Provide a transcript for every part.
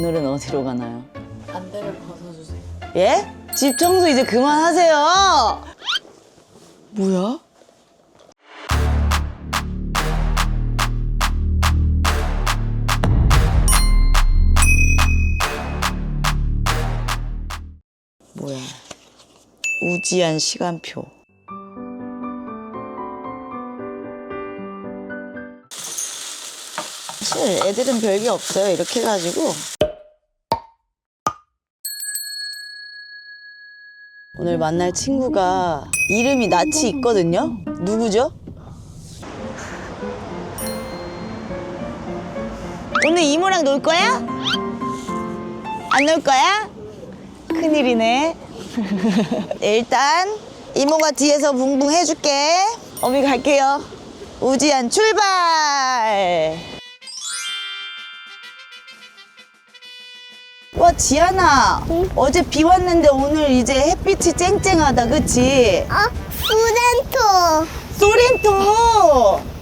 오늘은 어디로 가나요? 안대를 벗어주세요. 예? 집 청소 이제 그만하세요. 뭐야? 뭐야? 우지한 시간표. 사실 애들은 별게 없어요. 이렇게 해가지고 오늘 만날 친구가 이름이 낯이 있거든요. 누구죠? 오늘 이모랑 놀 거야? 안 놀 거야? 큰일이네. 일단 이모가 뒤에서 붕붕 해줄게. 어미 갈게요. 우지한 출발. 와 지안아 어제 비 왔는데 오늘 이제 햇빛이 쨍쨍하다 그치? 어? 수렌토. 소렌토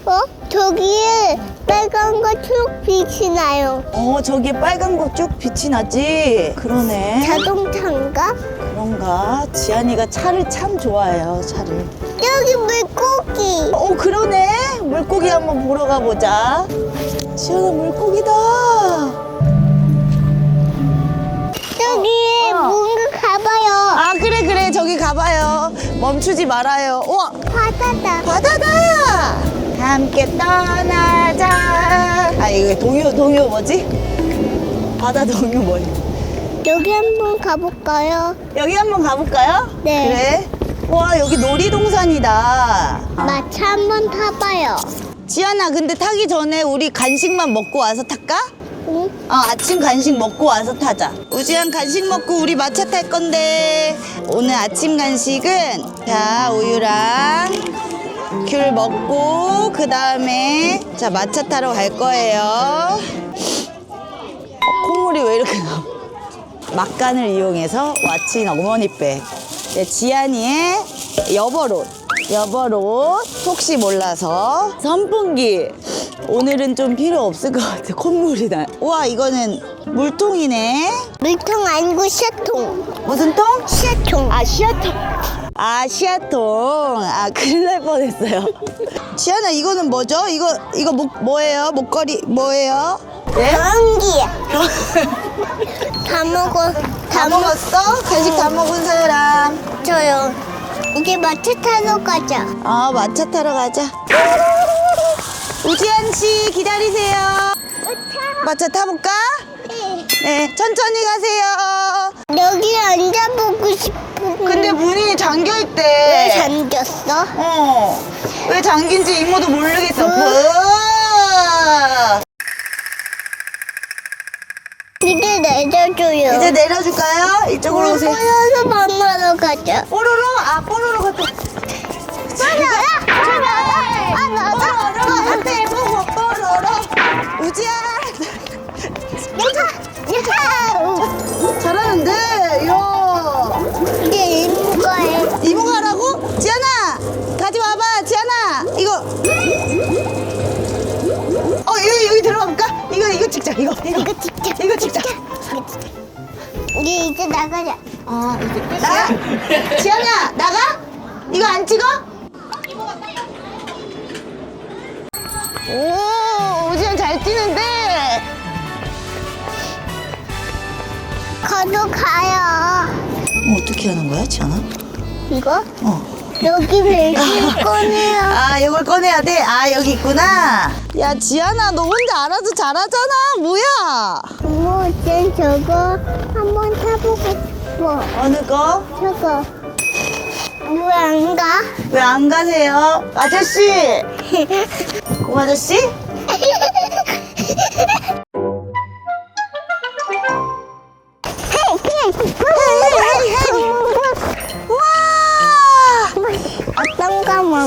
어? 저기에 빨간 거 초록빛이 나요. 어 저기에 빨간 거 쭉 빛이 나지 그러네 자동차인가? 그런가 지안이가 차를 참 좋아해요 차를 여기 물고기. 어 그러네 물고기 한번 보러 가보자 지안아 물고기다 멈추지 말아요 우와 바다다. 바다다 함께 떠나자 아 이거 동요 동요 뭐지 바다 동요 뭐야 여기 한번 가볼까요? 여기 한번 가볼까요 네. 그래 와 여기 놀이동산이다 마차 한번 타봐요. 지안아 근데 타기 전에 우리 간식만 먹고 와서 탈까? 응? 어 아침 간식 먹고 와서 타자. 우지한 간식 먹고 우리 마차 탈 건데. 오늘 아침 간식은 자 우유랑 귤 먹고 그 다음에 자 마차 타러 갈 거예요. 어, 콧물이 왜 이렇게 나? 막간을 이용해서 와친 어머니 백 네, 지안이의 여벌옷 여벌옷 혹시 몰라서 선풍기 오늘은 좀 필요 없을 것 같아 콧물이 나 우와 이거는 물통이네 물통 아니고 샤통. 무슨 통? 샤통. 아 시아통 아 시아통 아 큰일 날 뻔했어요 지안아 이거는 뭐죠? 이거 이거 목 뭐예요? 목걸이 뭐예요? 네? 전기야. 다 먹어. 다 먹었어? 간식 다 먹은 사람 저요. 이제 마차 타러 가자. 아 마차 타러 가자 우지한 씨 기다리세요 마차 타볼까? 네 천천히 가세요 여기 앉아보고 싶은데 근데 문이 잠겨 왜 있대 잠겼어? 어. 왜 잠긴지 이모도 모르겠어. 응. 으아. 이제 내려줘요. 이제 내려줄까요? 이쪽으로 오세요. 보여서 만나러 가자. 뽀로로? 아. 뽀로로! 이야. 이제 이모가 해. 이모가 하라고? 지안아! 가지 와봐, 지안아! 이거. 어, 여기, 여기 들어가 볼까? 이거, 이거 찍자, 이거, 이거. 이거 찍자. 이거 찍자. 이제 이제 나가자. 아, 이제 나가? 지연아, 나가? 이거 안 찍어? 오, 오지연 잘 뛰는데? 가도 가요. 어떻게 하는 거야, 지연아? 이거? 어. 여기 벨트 꺼내요. 아, 이걸 꺼내야 돼? 아, 여기 있구나. 야, 지연아, 너 혼자 알아서 잘하잖아. 뭐야? 어머, 쟨 저거 한번 타보고 싶어. 어느 거? 저거. 왜 안 가? 왜 안 가세요? 아저씨! 공 아저씨?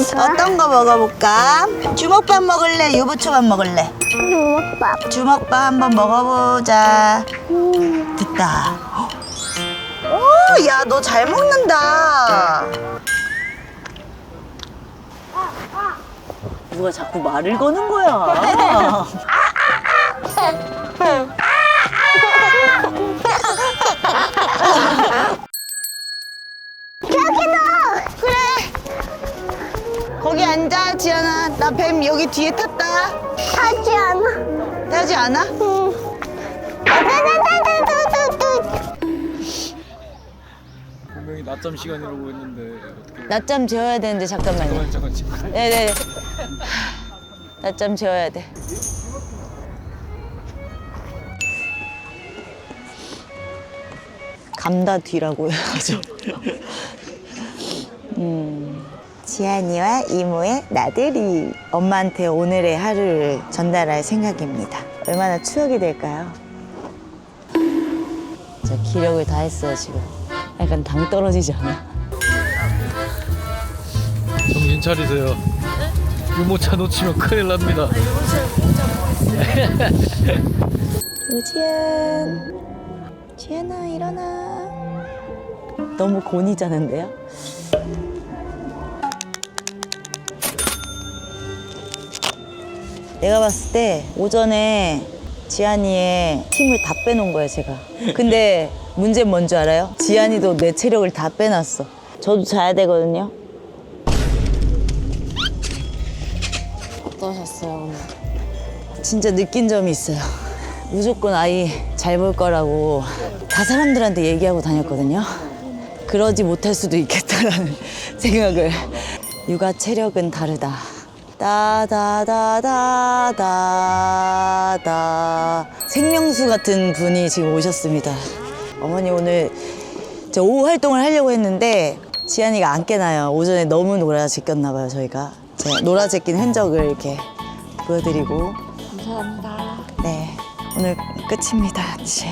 좋아. 어떤 거 먹어볼까? 주먹밥 먹을래? 유부초밥 먹을래? 주먹밥. 주먹밥 한번 먹어보자. 음. 됐다. 오, 야, 너 잘 먹는다. 누가 자꾸 말을 거는 거야. 지안아 나 뱀 여기 뒤에 탔다 하지 않아. 타지 않아? 응. 따다다다다다다. 분명히 낮잠 시간이라고 했는데 어떻게 낮잠 재워야 되는데 잠깐만요 잠깐 잠깐 잠깐 네네 낮잠 재워야 돼 감다 뒤라고 해가지고 음, 지안이와 이모의 나들이 엄마한테 오늘의 하루를 전달할 생각입니다 얼마나 추억이 될까요? 저 기력을 다 했어요 지금 약간 당 떨어지지 않아? 정신 차리세요 유모차 놓치면 큰일 납니다 우지연 지연아 일어나 너무 곤이 자는데요? 내가 봤을 때 오전에 지안이의 힘을 다 빼놓은 거예요 제가 근데 문제는 뭔지 알아요? 지안이도 내 체력을 다 빼놨어 저도 자야 되거든요 어떠셨어요 오늘? 진짜 느낀 점이 있어요. 무조건 아이 잘 볼 거라고 다 사람들한테 얘기하고 다녔거든요. 그러지 못할 수도 있겠다라는 생각을. 육아 체력은 다르다. 따다다다다다. 생명수 같은 분이 지금 오셨습니다. 어머니 오늘 저 오후 활동을 하려고 했는데 지안이가 안 깨나요. 오전에 너무 놀아제꼈나 봐요 저희가. 놀아제낀 흔적을 이렇게 보여드리고 감사합니다. 네 오늘 끝입니다. 제-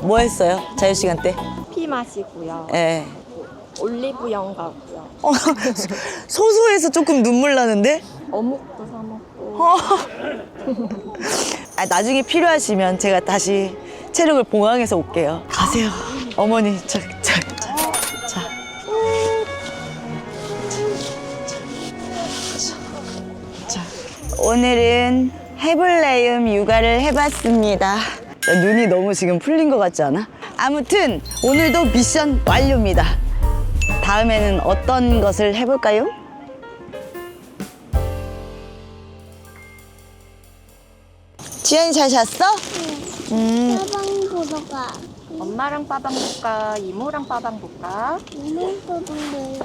뭐 했어요? 자유 시간 때? 피 마시고요. 예. 올리브영 가고요. 어, 소소해서 조금 눈물 나는데? 어묵도 사 먹고. 어. 아, 나중에 필요하시면 제가 다시 체력을 보강해서 올게요. 가세요. 어머니, 저, 저, 자, 자. 자. 오늘은 해블레움 육아를 해봤습니다. 나 눈이 너무 지금 풀린 것 같지 않아? 아무튼 오늘도 미션 완료입니다. 다음에는 어떤 것을 해볼까요? 지연이 잘 잤어? 음, 사방 보러 가. 엄마랑 빠방 볼까? 이모랑 빠방 볼까? 이모 보러 가요.